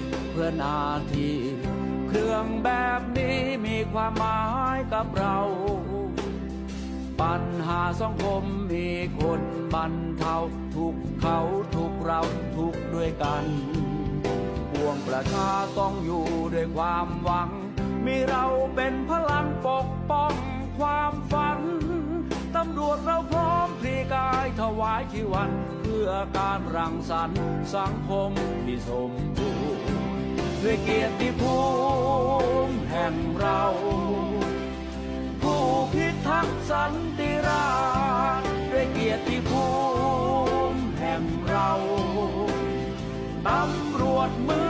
ตเพื่อนาที เครื่องแบบนี้มีความหมายกับเรา ปัญหาสังคมมีคนบรรเทาทุกเขาทุกเราทุกด้วยกันปวงประชาต้องอยู่ด้วยความหวัง มีเราเป็นพลังปกป้องความฝันตำรวจเราพร้อมพลีกายถวายชีวัน เพื่อการรังสรรค์สังคมที่สมบ ด้วยเกียรติภูมิแห่งเรา ผู้พิทักษ์สันติราษฎร์ด้วยเกียรติภูมิแห่งเราตำรวจมืออ